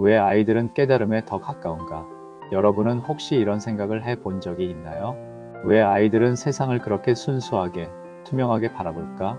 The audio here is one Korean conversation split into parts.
왜 아이들은 깨달음에 더 가까운가? 여러분은 혹시 이런 생각을 해 본 적이 있나요? 왜 아이들은 세상을 그렇게 순수하게, 투명하게 바라볼까?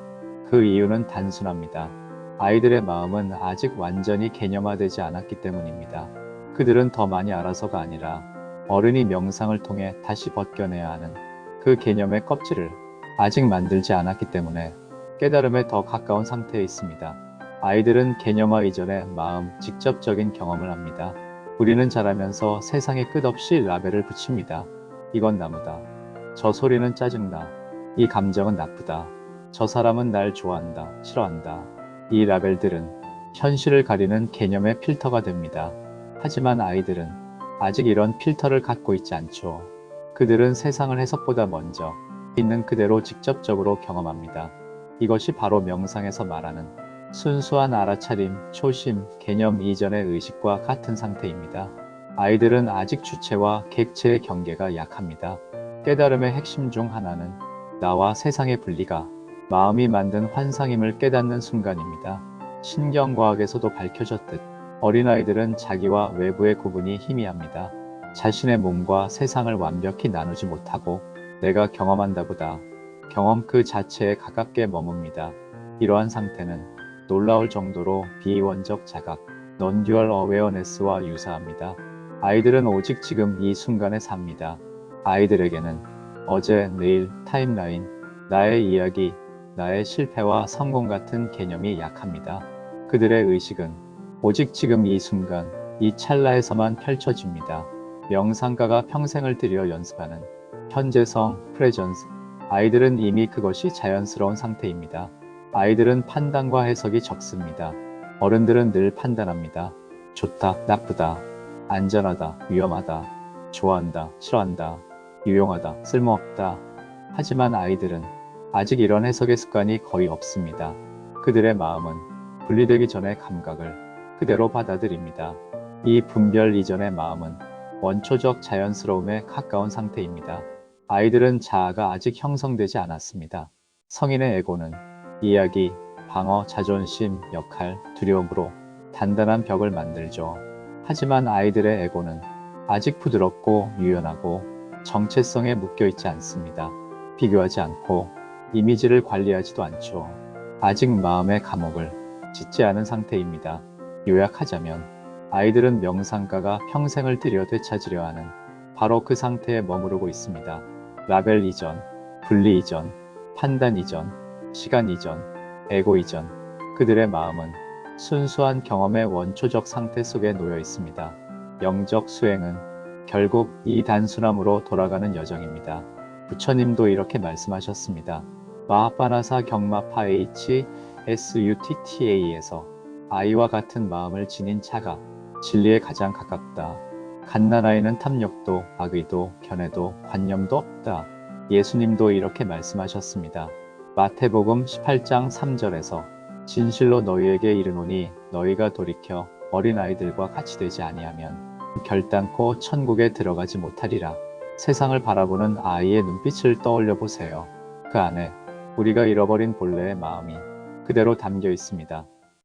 그 이유는 단순합니다. 아이들의 마음은 아직 완전히 개념화되지 않았기 때문입니다. 그들은 더 많이 알아서가 아니라 어른이 명상을 통해 다시 벗겨내야 하는 그 개념의 껍질을 아직 만들지 않았기 때문에 깨달음에 더 가까운 상태에 있습니다. 아이들은 개념화 이전에 마음, 직접적인 경험을 합니다. 우리는 자라면서 세상에 끝없이 라벨을 붙입니다. 이건 나무다. 저 소리는 짜증나. 이 감정은 나쁘다. 저 사람은 날 좋아한다. 싫어한다. 이 라벨들은 현실을 가리는 개념의 필터가 됩니다. 하지만 아이들은 아직 이런 필터를 갖고 있지 않죠. 그들은 세상을 해석보다 먼저 있는 그대로 직접적으로 경험합니다. 이것이 바로 명상에서 말하는 순수한 알아차림, 초심, 개념 이전의 의식과 같은 상태입니다. 아이들은 아직 주체와 객체의 경계가 약합니다. 깨달음의 핵심 중 하나는 나와 세상의 분리가 마음이 만든 환상임을 깨닫는 순간입니다. 신경과학에서도 밝혀졌듯 어린아이들은 자기와 외부의 구분이 희미합니다. 자신의 몸과 세상을 완벽히 나누지 못하고 내가 경험한다 보다 경험 그 자체에 가깝게 머뭅니다. 이러한 상태는 놀라울 정도로 비원적 자각, non-dual awareness와 유사합니다. 아이들은 오직 지금 이 순간에 삽니다. 아이들에게는 어제, 내일, 타임라인, 나의 이야기, 나의 실패와 성공 같은 개념이 약합니다. 그들의 의식은 오직 지금 이 순간, 이 찰나에서만 펼쳐집니다. 명상가가 평생을 들여 연습하는 현재성, 프레전스. 아이들은 이미 그것이 자연스러운 상태입니다. 아이들은 판단과 해석이 적습니다. 어른들은 늘 판단합니다. 좋다, 나쁘다, 안전하다, 위험하다, 좋아한다, 싫어한다, 유용하다, 쓸모없다. 하지만 아이들은 아직 이런 해석의 습관이 거의 없습니다. 그들의 마음은 분리되기 전의 감각을 그대로 받아들입니다. 이 분별 이전의 마음은 원초적 자연스러움에 가까운 상태입니다. 아이들은 자아가 아직 형성되지 않았습니다. 성인의 에고는 이야기, 방어, 자존심, 역할, 두려움으로 단단한 벽을 만들죠. 하지만 아이들의 에고는 아직 부드럽고 유연하고 정체성에 묶여 있지 않습니다. 비교하지 않고 이미지를 관리하지도 않죠. 아직 마음의 감옥을 짓지 않은 상태입니다. 요약하자면 아이들은 명상가가 평생을 들여 되찾으려 하는 바로 그 상태에 머무르고 있습니다. 라벨 이전, 분리 이전, 판단 이전, 시간 이전, 에고 이전, 그들의 마음은 순수한 경험의 원초적 상태 속에 놓여 있습니다. 영적 수행은 결국 이 단순함으로 돌아가는 여정입니다. 부처님도 이렇게 말씀하셨습니다. 마하파나사 경마파 H SUTTA에서 아이와 같은 마음을 지닌 차가 진리에 가장 가깝다. 갓난아이는 탐욕도 악의도 견해도 관념도 없다. 예수님도 이렇게 말씀하셨습니다. 마태복음 18장 3절에서 진실로 너희에게 이르노니 너희가 돌이켜 어린 아이들과 같이 되지 아니하면 결단코 천국에 들어가지 못하리라. 세상을 바라보는 아이의 눈빛을 떠올려 보세요. 그 안에 우리가 잃어버린 본래의 마음이 그대로 담겨 있습니다.